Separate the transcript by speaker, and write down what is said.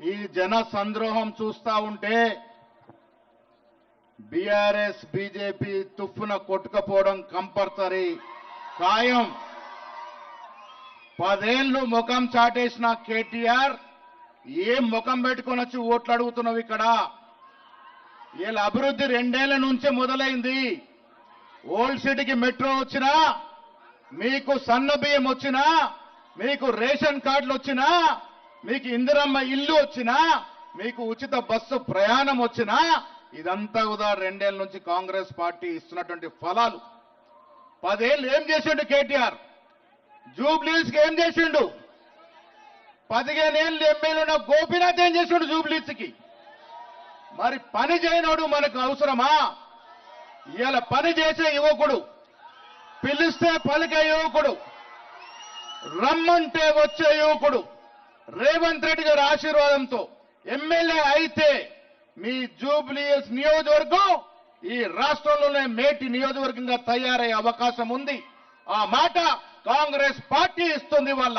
Speaker 1: ఈ జన సంద్రోహం చూస్తా ఉంటే బీఆర్ఎస్ బీజేపీ తుఫ్ఫున కొట్టుకపోవడం కంపల్సరీ. ఖాయం. పదేళ్ళు ముఖం చాటేసిన కేటీఆర్ ఏం ముఖం పెట్టుకొని వచ్చి ఓట్లు అడుగుతున్నావు ఇక్కడ? వీళ్ళ అభివృద్ధి రెండేళ్ళ నుంచే మొదలైంది. ఓల్డ్ సిటీకి మెట్రో వచ్చినా మీకు సన్న బియ్యం వచ్చినా మీకు రేషన్ కార్డులు వచ్చినా మీకు ఇందిరమ్మ ఇల్లు వచ్చినా మీకు ఉచిత బస్సు ప్రయాణం వచ్చినా ఇదంతా కూడా రెండేళ్ళ నుంచి కాంగ్రెస్ పార్టీ ఇస్తున్నటువంటి ఫలాలు. పదేళ్ళు ఏం చేసిండు కేటీఆర్? జూబ్లీస్కి ఏం చేసిండు? పదిహేనేళ్ళు ఎమ్మెల్యే ఉన్న గోపీనాథ్ ఏం చేసిండు జూబ్లీస్కి? మరి పని చేయనోడు మనకు అవసరమా? ఇవాళ పని చేసే యువకుడు పిలిస్తే పలికే యువకుడు రమ్మంటే వచ్చే యువకుడు రేవంత్ రెడ్డి గారి ఆశీర్వాదంతో ఎమ్మెల్యే అయితే మీ జూబ్లీస్ నియోజకవర్గం ఈ రాష్ట్రంలోనే మేటి నియోజకవర్గంగా తయారయ్యే అవకాశం ఉంది. ఆ మాట కాంగ్రెస్ పార్టీ ఇస్తుంది వల్ల